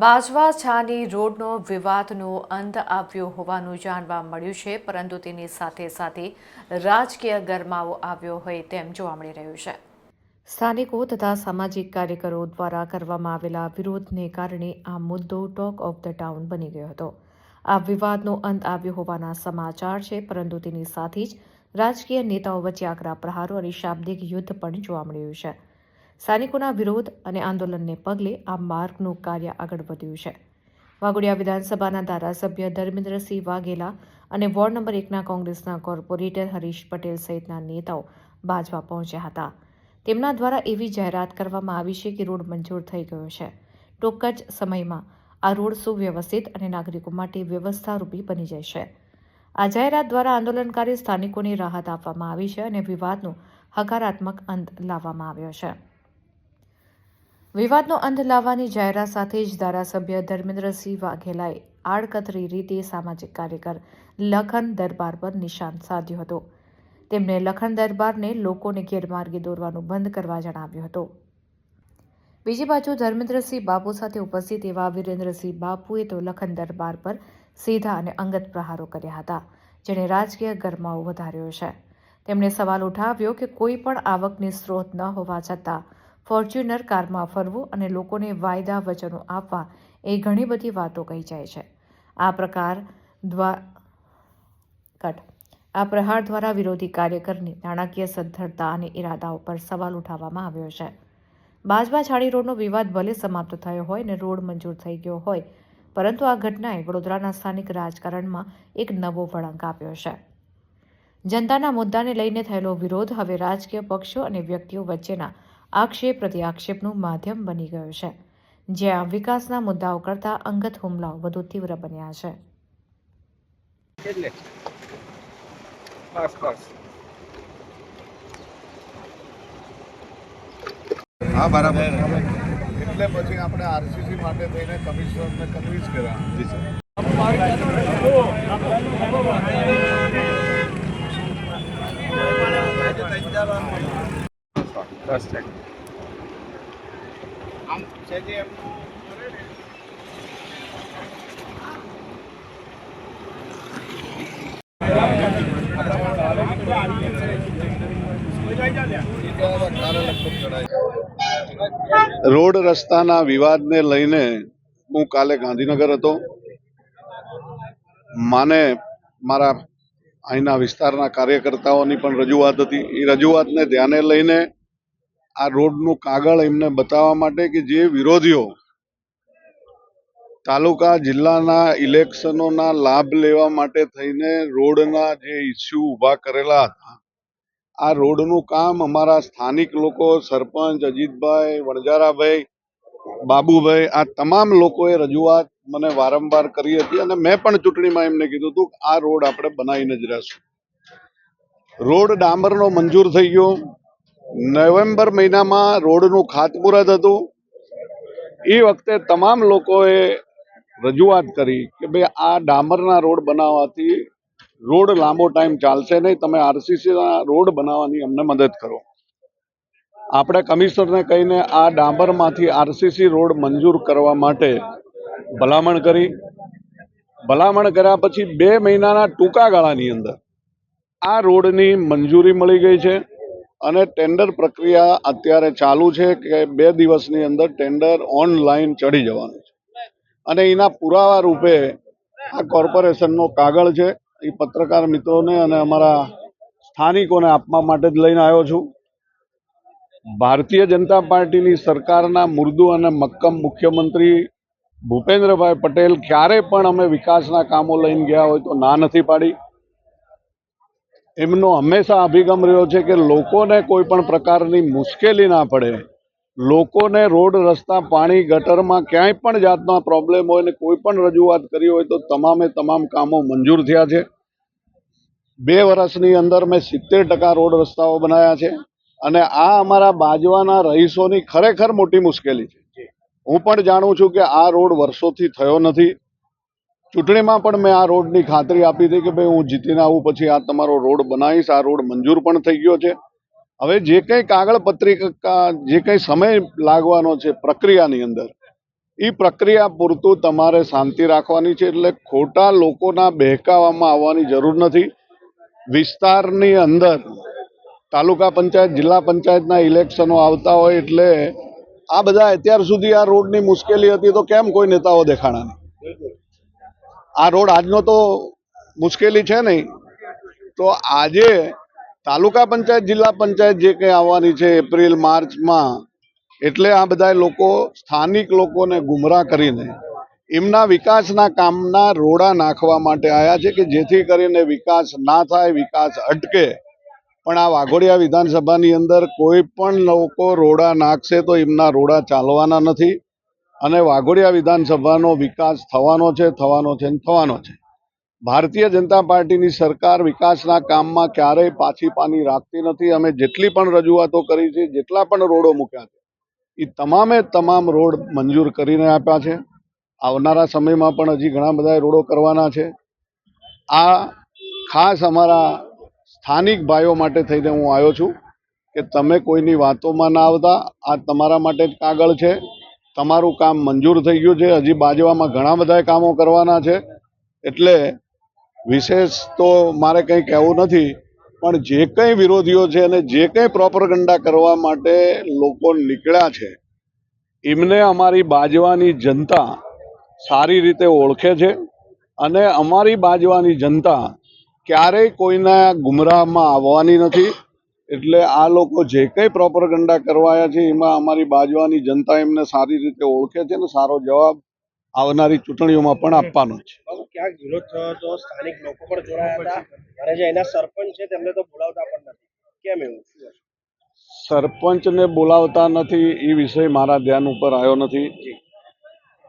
બાજવા છાની રોડનો વિવાદનો અંત આવ્યો હોવાનું જાણવા મળ્યું છે, પરંતુ તેની સાથે સાથે રાજકીય ગરમાવો આવ્યો હોય તેમ જોવા મળી રહ્યું છે. સ્થાનિકો તથા સામાજિક કાર્યકરો દ્વારા કરવામાં આવેલા વિરોધને કારણે આ મુદ્દો ટોક ઓફ ધ ટાઉન બની ગયો હતો. આ વિવાદનો અંત આવ્યો હોવાના સમાચાર છે, પરંતુ તેની સાથે જ રાજકીય નેતાઓ વચ્ચે આકરા પ્રહારો અને શાબ્દિક યુદ્ધ પણ જોવા મળ્યું છે. સ્થાનિકોના વિરોધ અને આંદોલનને પગલે આ માર્ગનું કાર્ય આગળ વધ્યું છે. વાઘોડિયા વિધાનસભાના ધારાસભ્ય ધર્મેન્દ્રસિંહ વાઘેલા અને વોર્ડ નંબર એકના કોંગ્રેસના કોર્પોરેટર હરીશ પટેલ સહિતના નેતાઓ બાજવા પહોંચ્યા હતા. તેમના દ્વારા એવી જાહેરાત કરવામાં આવી છે કે રોડ મંજૂર થઈ ગયો છે. ટૂંક જ સમયમાં આ રોડ સુવ્યવસ્થિત અને નાગરિકો માટે વ્યવસ્થારૂપી બની જશે આ જાહેરાત દ્વારા આંદોલનકારી સ્થાનિકોને રાહત આપવામાં આવી છે અને વિવાદનો હકારાત્મક અંત લાવવામાં આવ્યો છે. વિવાદનો અંત લાવવાની જાહેરાત સાથે જ ધારાસભ્ય ધર્મેન્દ્રસિંહ વાઘેલાએ આડકતરી રીતે સામાજિક કાર્યકર લખન દરબાર પર નિશાન સાધ્યું હતું. તેમણે લખન દરબારને લોકોને ગેરમાર્ગે દોરવાનું બંધ કરવા જણાવ્યું હતું. બીજી બાજુ ધર્મેન્દ્રસિંહ બાપુ સાથે ઉપસ્થિત એવા વિરેન્દ્રસિંહ બાપુએ તો લખન દરબાર પર સીધા અને અંગત પ્રહારો કર્યા હતા, જેણે રાજકીય ગરમાવો વધાર્યો છે. તેમણે સવાલ ઉઠાવ્યો કે કોઈ પણ આવકની સ્ત્રોત ન હોવા છતાં ફોર્ચ્યુનર કારમાં ફરવું અને લોકોને વાયદા વચનો આપવા એ ઘણી બધી વાતો કહી જાય છે. આ પ્રકાર દ્વા, કટ. આ પ્રહાર દ્વારા વિરોધી કાર્યકરની નાણાકીય સદ્ધરતા અને ઇરાદાઓ પર સવાલ ઉઠાવવામાં આવ્યો છે. બાજવા છાડી રોડનો વિવાદ ભલે સમાપ્ત થયો હોય અને રોડ મંજૂર થઈ ગયો હોય, પરંતુ આ ઘટનાએ વડોદરાના સ્થાનિક રાજકારણમાં એક નવો વળાંક આપ્યો છે. જનતાના મુદ્દાને લઈને થયેલો વિરોધ હવે રાજકીય પક્ષો અને વ્યક્તિઓ વચ્ચેના આક્ષેપ પ્રત્યાક્ષેપનું માધ્યમ બની ગયું છે જ્યાં વિકાસના મુદ્દાઓ કરતાં અંગત હુમલાઓ વધુ તીવ્ર બન્યા છે. હા બરાબર. એટલે પછી આપણે આરસીસી માટે થઈને કમિશનરને કન્વિન્સ કર્યા. જી સર. રોડ રસ્તાના વિવાદને લઈને હું કાલે ગાંધીનગર હતો. માને મારા અહીંના વિસ્તારના કાર્યકર્તાઓની પણ રજૂઆત હતી. એ રજૂઆતને ધ્યાને લઈને આ રોડનું કાગળ એમને બતાવવા માટે કે જે વિરોધીઓ તાલુકા, જિલ્લાના ઇલેક્શનોના લાભ લેવા માટે થઈને રોડના જે ઇસ્યુ ઊભા કરેલા હતા, આ રોડનું કામ અમારા સ્થાનિક લોકો સરપંચ અજીતભાઈ વણજારાભાઈ બાબુભાઈ, આ તમામ લોકોએ રજૂઆત મને વારંવાર કરી હતી અને મેં પણ ચૂંટણીમાં એમને કીધું હતું આ રોડ આપણે બનાવીને જ રહેશું. રોડ ડામરનો મંજૂર થઈ ગયો. નવેમ્બર મહિનામાં રોડનું ખાતમુહૂર્ત હતું. એ વખતે તમામ લોકોએ રજૂઆત કરી કે ભાઈ, આ ડામરના રોડ બનાવવાથી રોડ લાંબો ટાઈમ ચાલશે નહીં. તમે આરસીસીના રોડ બનાવવાની અમને મદદ કરો. આપણે કમિશનરને કહીને આ ડામરમાંથી આરસીસી રોડ મંજૂર કરવા માટે ભલામણ કરી. ભલામણ કર્યા પછી બે મહિનાના ટૂંકા ગાળાની અંદર આ રોડની મંજૂરી મળી ગઈ છે. અને ટેન્ડર પ્રક્રિયા અત્યારે ચાલુ છે કે બે દિવસની અંદર ટેન્ડર ઓનલાઈન ચડી જવાનું છે. અને એના પુરાવા રૂપે આ કોર્પોરેશનનો કાગળ છે. એ પત્રકાર મિત્રોને અને અમારા સ્થાનિકોને આપવા માટે જ લઈને આવ્યો છું. ભારતીય જનતા પાર્ટીની સરકારના મૃદુ અને મક્કમ મુખ્યમંત્રી ભૂપેન્દ્રભાઈ પટેલ ક્યારે પણ અમે વિકાસના કામો લઈને ગયા હોય તો ના નથી પાડી. એમનો હંમેશા અભિગમ રહ્યો છે કે લોકોને કોઈ પણ પ્રકારની મુશ્કેલી ના પડે. લોકોને રોડ, રસ્તા, પાણી, ગટરમાં ક્યાંય પણ જાતના પ્રોબ્લેમ હોય ને કોઈ પણ રજૂઆત કરી હોય તો તમામે તમામ કામો મંજૂર થયા છે. બે વર્ષની અંદર મેં સિત્તેર ટકા રોડ રસ્તાઓ બનાવ્યા છે અને આ અમારા બાજવાના રહીશોની ખરેખર મોટી મુશ્કેલી છે. હું પણ જાણું છું કે આ રોડ વર્ષોથી થયો નથી. ચૂંટણીમાં પણ મેં આ રોડની ખાતરી આપી હતી કે ભાઈ હું જીતીને આવું પછી આ તમારો રોડ બનાવીશ, આ રોડ મંજૂર પણ થઈ ગયો છે. હવે જે કંઈ કાગળ પત્રિકા જે કંઈ સમય લાગવાનો છે પ્રક્રિયાની અંદર એ પ્રક્રિયા પૂરતું તમારે શાંતિ રાખવાની છે એટલે ખોટા લોકોના બહેકાવામાં આવવાની જરૂર નથી. વિસ્તારની અંદર તાલુકા પંચાયત, જિલ્લા પંચાયતના ઇલેક્શનો આવતા હોય એટલે આ બધા અત્યાર સુધી આ રોડની મુશ્કેલી હતી તો કેમ કોઈ નેતાઓ દેખાણા નહીં? આ રોડ આજનો તો મુશ્કેલી છે નહીં. તો આજે તાલુકા પંચાયત, જિલ્લા પંચાયત જે કંઈ આવવાની છે એપ્રિલ, માર્ચમાં, એટલે આ બધા લોકો, સ્થાનિક લોકોને ગુમરાહ કરીને એમના વિકાસના કામના રોડા નાખવા માટે આવ્યા છે કે જેથી કરીને વિકાસ ના થાય, વિકાસ અટકે. પણ આ વાઘોડિયા વિધાનસભાની અંદર કોઈ પણ લોકો રોડા નાખશે તો એમના રોડા ચાલવાના નથી. અને વાઘોડિયા વિધાનસભાનો વિકાસ થવાનો છે થવાનો છે ને થવાનો છે. ભારતીય જનતા પાર્ટીની સરકાર વિકાસના કામમાં ક્યારેય પાછી પાની રાખતી નથી. અમે જેટલી પણ રજૂઆતો કરી છે, જેટલા પણ રોડો મૂક્યા છે, એ તમામે તમામ રોડ મંજૂર કરીને આપ્યા છે. આવનારા સમયમાં પણ હજી ઘણા બધા રોડો કરવાના છે. આ ખાસ અમારા સ્થાનિક ભાઈઓ માટે થઈને હું આવ્યો છું કે તમે કોઈની વાતોમાં ના આવતા. આ તમારા માટે જ કાગળ છે. તમારું કામ મંજૂર થઈ ગયું છે. હજી બાજવામાં ઘણા બધા કામો કરવાના છે. એટલે વિશેષ તો મારે કંઈ કહેવું નથી, પણ જે કંઈ વિરોધીઓ છે અને જે કંઈ પ્રોપરગંડા કરવા માટે લોકો નીકળ્યા છે, એમને અમારી બાજવાની જનતા સારી રીતે ઓળખે છે અને અમારી બાજવાની જનતા ક્યારેય કોઈના ગુમરાહમાં આવવાની નથી. એટલે આ લોકો જે કંઈ પ્રોપરગંડા કરવાયા છે એમાં અમારી બાજવાની જનતા એમને સારી રીતે ઓળખે છે અને સારો જવાબ આવનારી ચૂંટણીઓમાં પણ આપવાનો છે. ક્યાંક વિરોધ થયો હતો? સ્થાનિક લોકો પણ જોડાયા હતા. અને જે એના સરપંચ છે તેમને તો બોલાવતા પણ નથી. કેમ એવું? સરપંચને બોલાવતા નથી એ વિષય મારા ધ્યાન ઉપર આવ્યો નથી.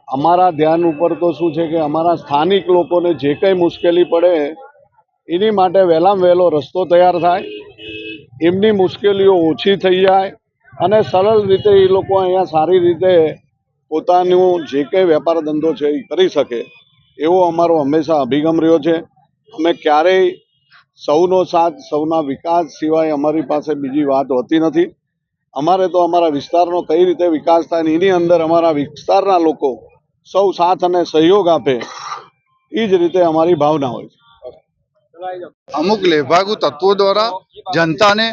અમારા ધ્યાન ઉપર તો શું છે કે અમારા સ્થાનિક લોકોને જે કંઈ મુશ્કેલી પડે એની માટે વહેલામાં વહેલો રસ્તો તૈયાર થાય. એમની મુશ્કેલીઓ ઓછી થઈ જાય અને સરળ રીતે એ લોકો અહીંયા સારી રીતે પોતાનું જે કંઈ વેપાર ધંધો છે એ કરી શકે. એવો અમારો હંમેશા અભિગમ રહ્યો છે. અમે ક્યારેય સૌનો સાથ, સૌના વિકાસ સિવાય અમારી પાસે બીજી વાત હોતી નથી. અમારે તો અમારા વિસ્તારનો કઈ રીતે વિકાસ થાય ને એની અંદર અમારા વિસ્તારના લોકો સૌ સાથ અને સહયોગ આપે. એ જ રીતે અમારી ભાવના હોય છે. અમુક લેભાગુ તત્વો દ્વારા જનતાને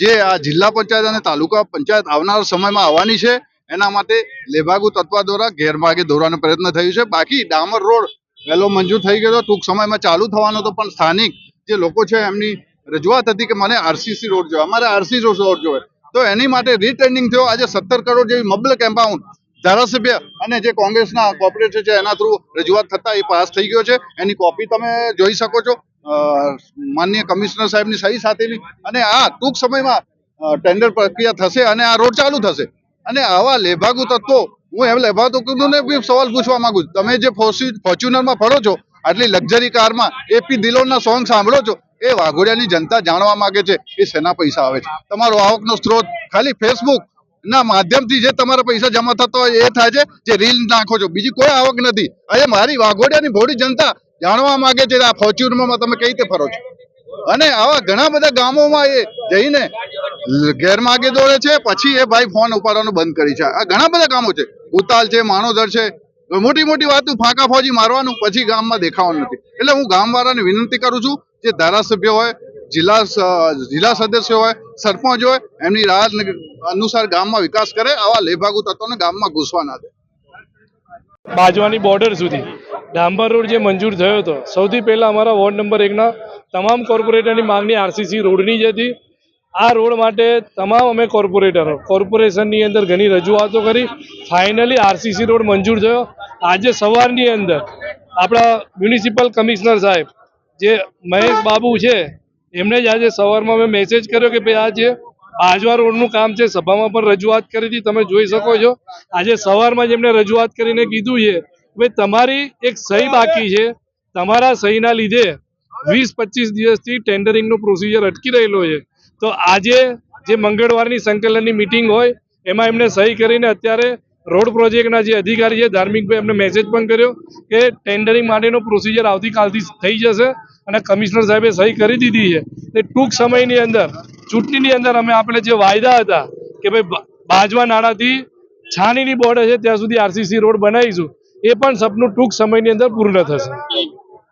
જે આ જિલ્લા પંચાયત અને તાલુકા પંચાયત આવનારા સમયમાં આવવાની છે, એના માટે લેભાગુ તત્વ દ્વારા ગેરમાર્ગે દોરવાનો પ્રયત્ન થયો છે. બાકી ડામર રોડ વહેલો મંજૂર થઈ ગયો ટૂંક સમયમાં ચાલુ થવાનો હતો, પણ સ્થાનિક જે લોકો છે, એમની રજૂઆત હતી કે મને આરસીસી રોડ જોઈએ. અમારે આરસીસી રોડ જોઈએ. તો એની માટે રીટેન્ડિંગ થયો. આજે સત્તર કરોડ જેવી મબલક એમ્પાઉન્ટ ધારાસભ્ય અને જે કોંગ્રેસના કોર્પોરેટર છે, એના થ્રુ રજૂઆત થતા એ પાસ થઈ ગયો છે. એની કોપી તમે જોઈ શકો છો. અ, માનનીય કમિશનર સાહેબની સહી સાથેની અને આ ટૂંક સમયમાં ટેન્ડર પ્રક્રિયા થશે અને આ રોડ ચાલુ થશે. અને આવા લેભાગુ તત્વો હું એમ લેભાગુ તત્વોને બી સવાલ પૂછવા માંગુ છું. તમે જે ફોર્ચ્યુનરમાં ફરો છો આટલી લક્ઝરી કારમાં એપી દિલોના સોંગ સાંભળો છો એ વાઘોડિયાની જનતા જાણવા માંગે છે એ શેના પૈસા આવે છે? તમારો આવકનો સ્ત્રોત ખાલી ફેસબુક ના માધ્યમથી જે તમારા પૈસા જમા થતા હોય એ થાય છે જે રીલ નાખો છો. બીજી કોઈ આવક નથી. અરે મારી વાઘોડિયાની ભોળી જનતા જાણવા માંગે છે આ ફોર્ચ્યુનમાં તમે કઈ રીતે ફરો છો? અને આવા ઘણા બધા ગામોમાં એ જઈને ગેરમાર્ગે દોડે છે, પછી એ ભાઈ ફોન ઉપાડવાનું બંધ કરી છે. આ ઘણા બધા ગામો છે. ઉતાલ છે, માણોદર છે. મોટી મોટી વાતો ફાંકા ફોજી મારવાનું, પછી ગામમાં દેખાવાનું નથી. એટલે હું ગામવાળાને વિનંતી કરું છું જે ધારાસભ્ય હોય, જિલ્લા જિલ્લા સદસ્ય હોય, સરપંચ હોય, એમની રાહ અનુસાર ગામમાં વિકાસ કરે, આવા લેભાગુ તત્વોને ગામમાં ઘૂસવા ના દે. બાજવાની બોર્ડર સુધી. ડાંબર રોડ જે મંજૂર થયો હતો. સૌથી પહેલાં અમારા વોર્ડ નંબર એકના તમામ કોર્પોરેટરની માંગણી આરસીસી રોડની જ હતી. આ રોડ માટે તમામ અમે કોર્પોરેટરો, કોર્પોરેશનની અંદર ઘણી રજૂઆતો કરી. ફાઇનલી આરસીસી રોડ મંજૂર થયો. આજે સવારની અંદર આપણા મ્યુનિસિપલ કમિશનર સાહેબ, જે મહેશ બાબુ છે એમણે જ આજે સવારમાં મેં મેસેજ કર્યો કે ભાઈ આ જે રોડનું કામ છે, સભામાં પણ રજૂઆત કરી હતી. તમે જોઈ શકો છો. આજે સવારમાં જ એમણે રજૂઆત કરીને કીધું છે ભાઈ તમારી એક સહી બાકી છે. તમારા સહીના લીધે વીસ પચીસ દિવસથી ટેન્ડરિંગનો પ્રોસિજર અટકી રહેલો છે. તો આજે જે મંગળવારની સંકલનની મિટિંગ હોય એમાં એમને સહી કરીને અત્યારે રોડ પ્રોજેક્ટના જે અધિકારી છે ધાર્મિકભાઈ એમને મેસેજ પણ કર્યો કે ટેન્ડરિંગ માટેનો પ્રોસિજર આવતીકાલથી થઈ જશે અને કમિશનર સાહેબે સહી કરી દીધી છે. એટલે ટૂંક સમયની અંદર ચૂંટણીની અંદર અમે આપણે જે વાયદા હતા કે ભાઈ બાજવા નાણાંથી છાનીની બોર્ડર છે ત્યાં સુધી આરસીસી રોડ બનાવીશું. એ પણ સપનું ટૂંક સમયની અંદર પૂર્ણ થશે.